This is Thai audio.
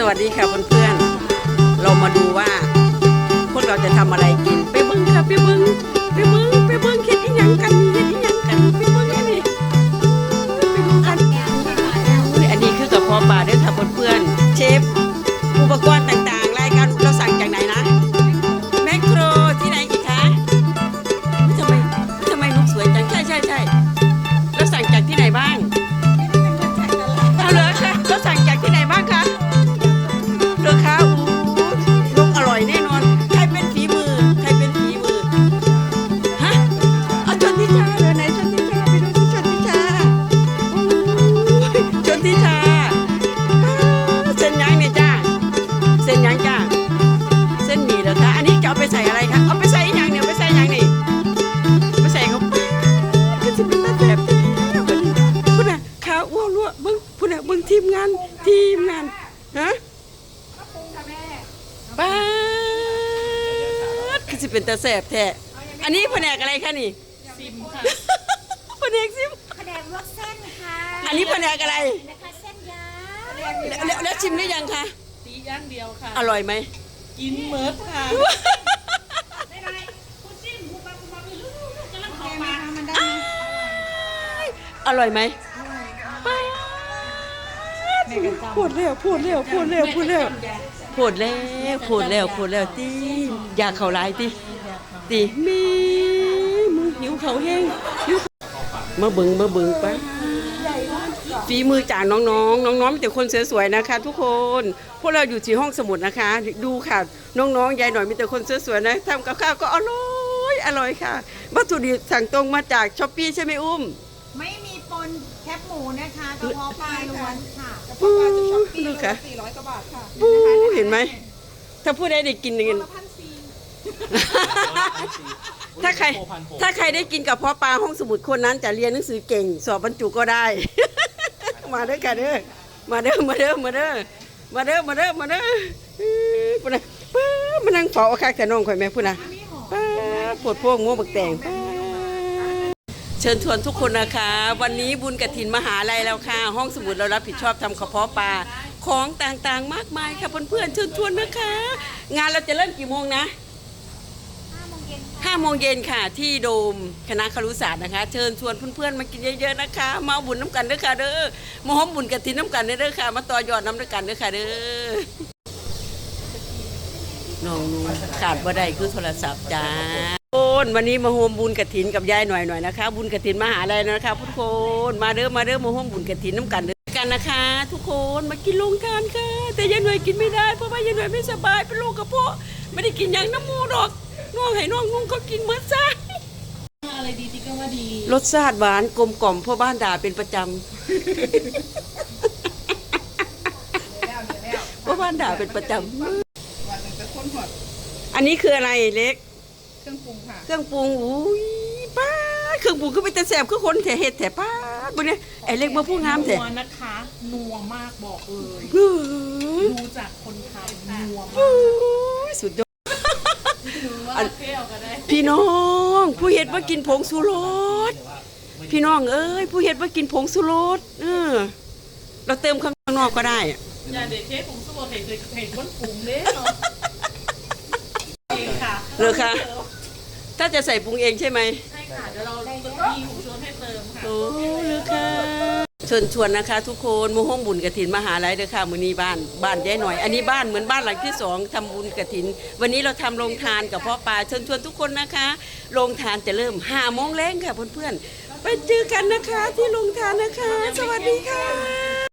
สวัสดีค่ะเพื่อนๆ เรามาดูว่า พวกเราจะทำอะไรกิน ไปเบิ้งค่ะไปเบิ้งไปเบิ้งไปเบิ้งเฮ็ดอีหยังกันเฮ็ดอีหยังกันไปเบิ้งอันนี้ไปดูกันอุ๊ยอันนี้คือกระเพาะปลาเด้วยค่ะเพื่อนๆเชฟอุปกรณ์ต่าง ทีมงานฮะป้าดก็จะเป็นตาแสบแท้อันนี้แผนกอะไรคะนี่ซิมค่ะแผนกซิมแผนกลวกเส้นค่ะอันนี้แผนกอะไรนะคะเส้นยาแล้วแล้วแล้วชิมได้ยังคะตีย่างเดียวค่ะ อร่อยไหมกินเมิร์ดค่ะอร่อยไหม พูดเร็วพูดเร็วพูดเร็วพูดเร็วพูดแล้วพูดแล้วพูดแล้วตีอยากเขาหลายตีตีมีมือหิวเขาแห้งหิวมาเบึงมาเบึงปะฝีมือจากน้องๆ น้องๆมีแต่คนสวยๆนะคะ ทุกคนพวกเราอยู่ที่ห้องสมุดนะคะ ดูค่ะน้องๆยายหน่อยมีแต่คนสวยๆนะทำกับข้าวก็อร่อยอร่อยค่ะวัตถุดิบสั่งตรงมาจากช้อปปี้ใช่ไหมอุ้ม ไม่มีปน บหมูนะคะกระเพาะปลาล้วนค่ะปูดูค่ะปูเห็นไหม ถ้าผู้ใดได้กินเงินถ้าใคร ถ้าใครได้กินกับพ่อปลาห้องสมุดคนนั้นจะเรียนหนังสือเก่ง สอบบรรจุก็ได้ มาเด้อกันเด้อมาเด้อมาเด้อมาเด้อมาเด้อมาเด้อมาเด้อพูดนะป้ามานั่งเฝ้าเอาคักแต่น้องข่อยแม่พูดนะป้าปวดพวกมัวบักแตงป้า เชิญชวนทุกคนนะคะ วันนี้บุญกระถินมหาลัยแล้วค่ะ ห้องสมุดเรารับผิดชอบทำกระเพาะปลาของต่างๆ มากมายค่ะเพื่อนๆเชิญชวนนะคะ งานเราจะเริ่มกี่โมงนะ5โมงเย็นค่ะ5โมงเย็นค่ะที่โดมคณะครุศาสตร์นะคะ เชิญชวนเพื่อนๆมากินเยอะๆนะคะมาเอาบุญน้ำกันเด้อค่ะเด้อมาหอมบุญกระถินน้ำกันเด้อค่ะ มาต่อยอดน้ำด้วยกันเด้อค่ะเด้อ น้องนูขาดบ่ได้คือโทรศัพท์จ้าโอนวันนี้มาโฮมบุญกระถินกับยายหน่อยหน่อยนะคะ บุญกระถินมหาลัยนะคะทุกคนมาเด้อมาเด้อมาโฮมบุญกระถินน้ำกันเด้อกันนะคะ ทุกคนมากินลงทานค่ะ แต่ยายหน่อยกินไม่ได้เพราะว่ายายหน่อยไม่สบายเป็นโรคกระเพาะไม่ได้กินอย่างน้ำมูดอกน้องให้น้องนุ่งเขากินเหมือนซะอะไรดีที่ก็ว่าดีรสชาติหวานกลมกล่อมพ่อบ้านด่าเป็นประจำพ่อบ้านด่าเป็นประจวันหนึ่งจะค้นหอดำ อันนี้คืออะไรเล็ก เครื่องปรุงค่ะ เครื่องปรุงอุ้ยป้าดเครื่องปรุงก็เป็นตะแสบคือคนแถเห็ดแถป้าดบนนี้ไอ้เล็กมาพูดงามแถนัวนะคะ นัวมากบอกเลยเฮ้ยดูจากคนทำนัวโอ้มากยสุดยอดว่าเที่ยวก็ได้พี่น้อง ผู้เห็ดว่ากินผงสุรสพี่น้องเอ้ยผู้เห็ดว่ากินผงสุรสเออ เราเติมข้างนอกก็ได้อะอย่าเด็ดเทปผมสมบูรณ์เห็นเลยเห็นบนกลุ่มเด้เนาะเองค่ะ เหรอคะถ้าจะใส่ปรุงเองใช่ไหมใช่ค่ะเดี๋ยวเรามีหูชวนให้เติมค่ะโอ้เลยค่ะเชิญชวนนะคะ ทุกคนมาห้องบุญกระถินมหาลัยเด้อค่ะมือนี้บ้านบ้านยายหน่อย อันนี้บ้านเหมือนบ้านหลังที่สองทำบุญกระถิน วันนี้เราทำโรงทานกับพ่อปลาเชิญชวนทุกคนนะคะโรงทานจะเริ่มห้าโมงแรงค่ะเพื่อนๆไปเจอกันนะคะที่โรงทานนะคะ สวัสดีค่ะ